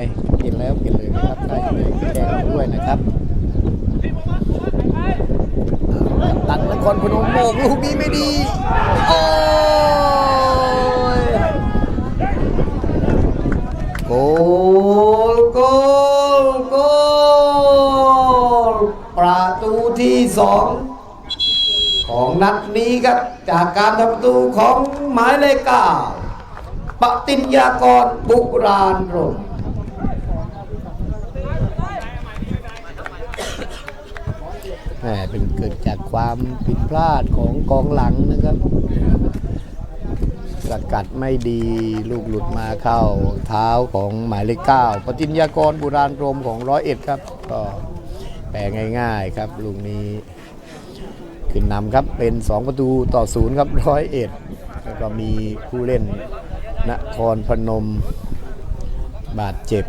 กินแล้วกินเลยนะครับใครจะไปแกงด้วยนะครับตันนครพนมโมกลูกนี้ไม่ดี โอ้ยโกลโกลโกลประตูที่สองของนัดนี้ครับจากการทำประตูของหมายเลขเก้าปฏิญญากรบุราณรมแหม เป็นเกิดจากความผิดพลาดของกองหลังนะครับ สกัดไม่ดีลูกหลุดมาเข้าเท้าของหมายเลขเก้าปฏิญญากรบุราณรมของร้อยเอ็ดครับ ก็แปลง่ายๆครับลูกนี้ขึ้นนำครับเป็น 2 ประตูต่อศูนย์ครับร้อยเอ็ดแล้วก็มีผู้เล่นนครพนมบาดเจ็บ